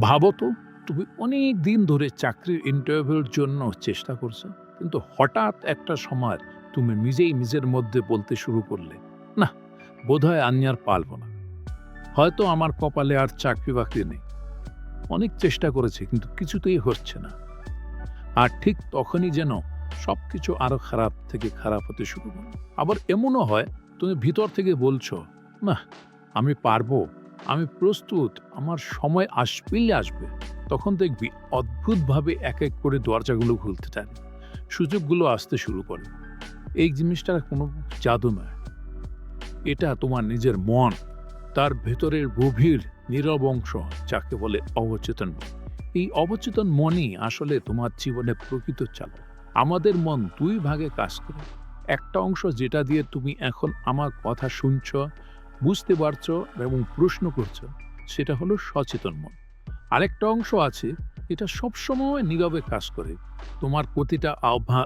ভাবো তো, তুমি অনেক দিন ধরে চাকরির ইন্টারভিউর জন্য চেষ্টা করছ, কিন্তু হঠাৎ একটা সময় তুমি নিজেই নিজের মধ্যে বলতে শুরু করলে, না, বোধহয় আমি আর পারব না। হয়তো আমার কপালে আর চাকরি বাকরি নেই। অনেক চেষ্টা করেছে, কিন্তু কিছুতেই হচ্ছে না। আর ঠিক তখনই যেন সব কিছু আরও খারাপ থেকে খারাপ হতে শুরু করে আবার এমনও হয়, তুমি ভিতর থেকে বলছো, না, আমি পারব। আমি প্রস্তুত, আমার সময় আসবেই আসবে। তখন দেখবি অদ্ভুতভাবে এক এক করে দরজাগুলো খুলতে থাকে সুযোগগুলো আসতে শুরু করে। এই জিনিসটা কোনো জাদু নয়। এটা তোমার নিজের মন, তার ভেতরের গভীর, নীরব অংশ, যাকে বলে অবচেতন। এই অবচেতন মনই আসলে তোমার জীবনে প্রকৃত চালক। আমাদের মন দুই ভাগে কাজ করে। একটা অংশ যেটা দিয়ে তুমি এখন আমার কথা শুনছ বুঝতে পারছ এবং প্রশ্ন করছ, সেটা হলো সচেতন মন। আরেকটা অংশ আছে, এটা সবসময় নীরবে কাজ করে। তোমার প্রতিটা অভ্যা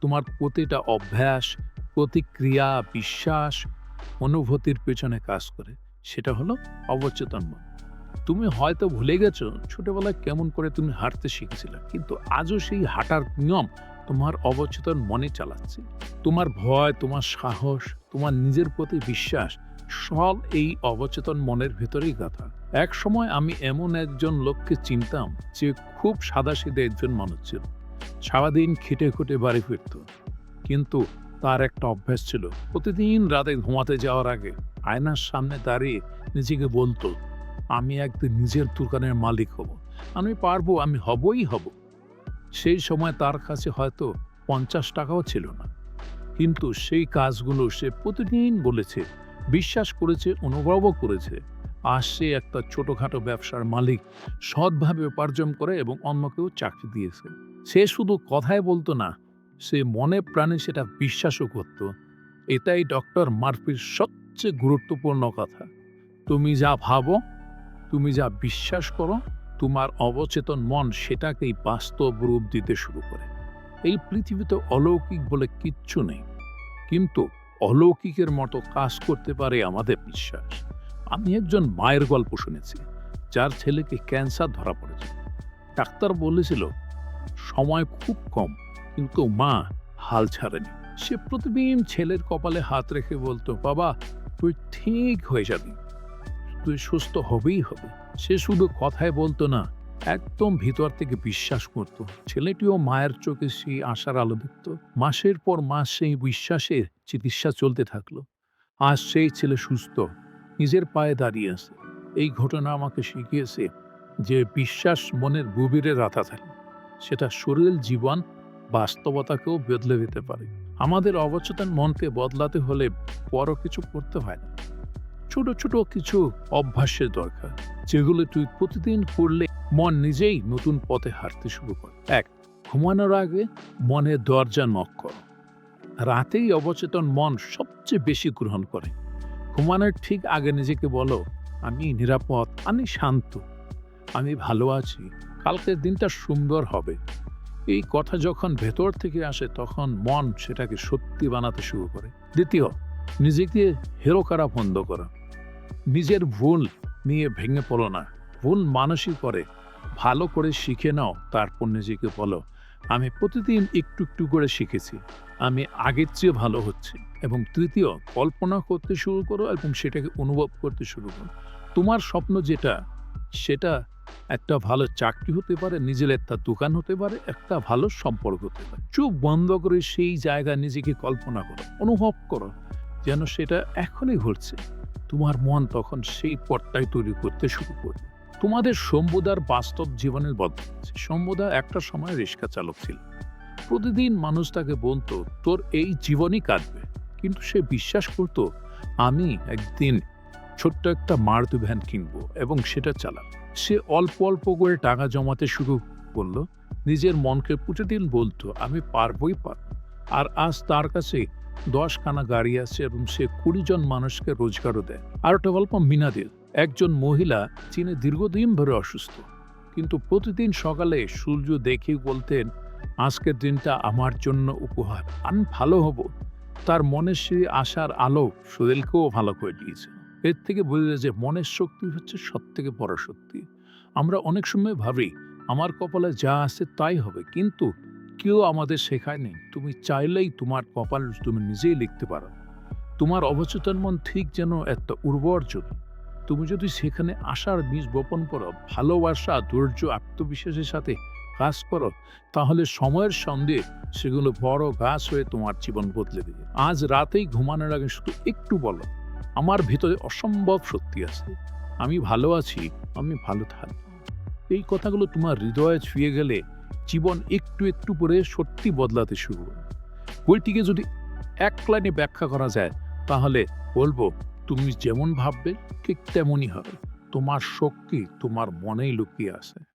তোমার প্রতিটা অভ্যাস, প্রতিক্রিয়া, বিশ্বাস, অনুভূতির পেছনে কাজ করে। সেটা হলো অবচেতন মন। তুমি হয়তো ভুলে গেছো, ছোটবেলায় কেমন করে তুমি হাঁটতে শিখেছিলে, কিন্তু আজও সেই হাঁটার নিয়ম তোমার অবচেতন মনে চালাচ্ছে। তোমার ভয়, তোমার সাহস, তোমার নিজের প্রতি বিশ্বাস সব এই অবচেতন মনের ভেতরেই গাথা। এক সময় আমি এমন একজন লোককে চিনতাম যে খুব সাদাসিধে একজন মানুষ ছিল। সারাদিন খেটে খুঁটে বাড়ি ফিরত। কিন্তু তার একটা অভ্যাস ছিল, প্রতিদিন রাতে ঘুমাতে যাওয়ার আগে আয়নার সামনে দাঁড়িয়ে নিজেকে বলতো, আমি একদিন নিজের দোকানের মালিক হব। আমি পারব, আমি হবই হব। সেই সময় তার কাছে হয়তো পঞ্চাশ টাকাও ছিল না। কিন্তু সেই কাজগুলো সে প্রতিদিন বলেছে বিশ্বাস করেছে, অনুভবও করেছে। আর সে একটা ছোটখাটো ব্যবসার মালিক, সৎভাবে উপার্জন করে এবং অন্যকেও চাকরি দিয়েছে। সে শুধু কথায় বলতো না, সে মনে প্রাণে সেটা বিশ্বাসও করত। এটাই ডক্টর মার্ফির সবচেয়ে গুরুত্বপূর্ণ কথা। তুমি যা ভাবো, তুমি যা বিশ্বাস করো, তোমার অবচেতন মন সেটাকেই বাস্তব রূপ দিতে শুরু করে। এই পৃথিবীতে অলৌকিক বলে কিচ্ছু নেই। কিন্তু অলৌকিকের মতো কাজ করতে পারে আমাদের বিশ্বাস। আমি একজন মায়ের গল্প শুনেছি, যার ছেলেকে ক্যান্সার ধরা পড়েছে। ডাক্তার বলেছিল, সময় খুব কম, কিন্তু মা হাল ছাড়েনি। সে প্রতিদিন ছেলের কপালে হাত রেখে বলতো, বাবা, তুই ঠিক হয়ে যাবি। তুই সুস্থ হবেই হবে। সে শুধু কথায় বলতো না একদম ভিতর থেকে বিশ্বাস করত। ছেলেটিও মায়ের চোখে সেই আশার আলো দেখত। মাসের পর মাস সেই বিশ্বাসের চিকিৎসা চলতে থাকল। আজ সেই ছেলে সুস্থ, নিজের পায়ে দাঁড়িয়ে আছে। এই ঘটনা আমাকে শিখিয়েছে যে বিশ্বাস মনের গভীরে রাতা থাকে। সেটা শরীর জীবন বাস্তবতাকেও বদলে দিতে পারে। আমাদের অবচেতন মনকে বদলাতে হলে বড় কিছু করতে হয় না। ছোট ছোট কিছু অভ্যাসের দরকার, যেগুলো তুই প্রতিদিন করলে মন নিজেই নতুন পথে হাঁটতে শুরু করে। এক, ঘুমানোর আগে মনের দরজা নক কর। রাতেই অবচেতন মন সবচেয়ে বেশি গ্রহণ করে। ঘুমানোর ঠিক আগে নিজেকে বলো, আমি নিরাপদ, আমি শান্ত, আমি ভালো আছি, কালকের দিনটা সুন্দর হবে। এই কথা যখন ভেতর থেকে আসে, তখন মন সেটাকে সত্যি বানাতে শুরু করে। দ্বিতীয়, নিজেকে হেরো করা বন্ধ করা। নিজের ভুল নিয়ে ভেঙে পড়ো না। ভুল মানুষই করে। ভালো করে শিখে নাও, তারপর নিজেকে বলো, আমি প্রতিদিন একটু একটু করে শিখেছি। আমি আগের চেয়ে ভালো হচ্ছে। এবং তৃতীয়, কল্পনা করতে শুরু করো এবং সেটাকে অনুভব করতে শুরু করো। তোমার স্বপ্ন যেটা, সেটা একটা ভালো চাকরি হতে পারে, নিজের একটা দোকান হতে পারে, একটা ভালো সম্পর্ক হতে পারে। চুপ বন্ধ করে সেই জায়গা নিজেকে কল্পনা করো, অনুভব করো, যেন সেটা এখনই ঘটছে। তোমার মন তখন সেই পথটাই তৈরি করতে শুরু করবে। তোমাদের শম্ভুদার বাস্তব জীবনের বদলেছে শম্ভুদা একটা সময় রিক্সা চালক ছিল। প্রতিদিন মানুষ তাকে বলতো, তোর এই জীবনই কাটবে। কিন্তু সে বিশ্বাস করতো, আমি একদিন ছোট্ট একটা মারুতি ভ্যান কিনবো এবং সেটা চালাবো। সে অল্প অল্প করে টাকা জমাতে শুরু করল। নিজের মনকে প্রতিদিন বলতো, আমি পারবই পার আর আজ তার কাছে দশখানা গাড়ি আছে এবং সে কুড়ি জন মানুষকে রোজগারও দেয়। আর একটা গল্প মিনাদের। একজন মহিলা চীনে দীর্ঘদিন ধরে অসুস্থ, কিন্তু প্রতিদিন সকালে সূর্য দেখে বলতেন, আজকের দিনটা আমার জন্য উপহার। আমি ভালো হব। তার মনের সেই আশার আলো সুদেলকেও ভালো করে দিয়েছে। এর থেকে বোঝা যায় যে মনের শক্তি হচ্ছে সব থেকে বড় শক্তি। আমরা অনেক সময় ভাবি, আমার কপালে যা আছে তাই হবে। কিন্তু কেউ আমাদের শেখায়নি তুমি চাইলেই তোমার কপাল তুমি নিজেই লিখতে পারো। তোমার অবচেতন মন ঠিক যেন একটা উর্বর জমি তুমি যদি সেখানে আশার বীজ বপন করো, ভালোবাসা, ধৈর্য, আত্মবিশ্বাসের সাথে কাজ করো, তাহলে সময়ের সঙ্গে সেগুলো বড় গাছ হয়ে তোমার জীবন বদলে দেবে। আজ রাতেই ঘুমানোর আগে শুধু একটু বলো, আমার ভিতরে অসম্ভব শক্তি আছে। আমি ভালো আছি, আমি ভালো থাকব এই কথাগুলো তোমার হৃদয়ে ছুঁয়ে গেলে জীবন একটু একটু করে সত্যি বদলাতে শুরু করে বইটিকে যদি এক লাইনে ব্যাখ্যা করা যায়, তাহলে বলব, তুমি যেমন ভাববে, ঠিক তেমনই হবে। তোমার শক্তি তোমার মনেই লুকিয়ে আছে।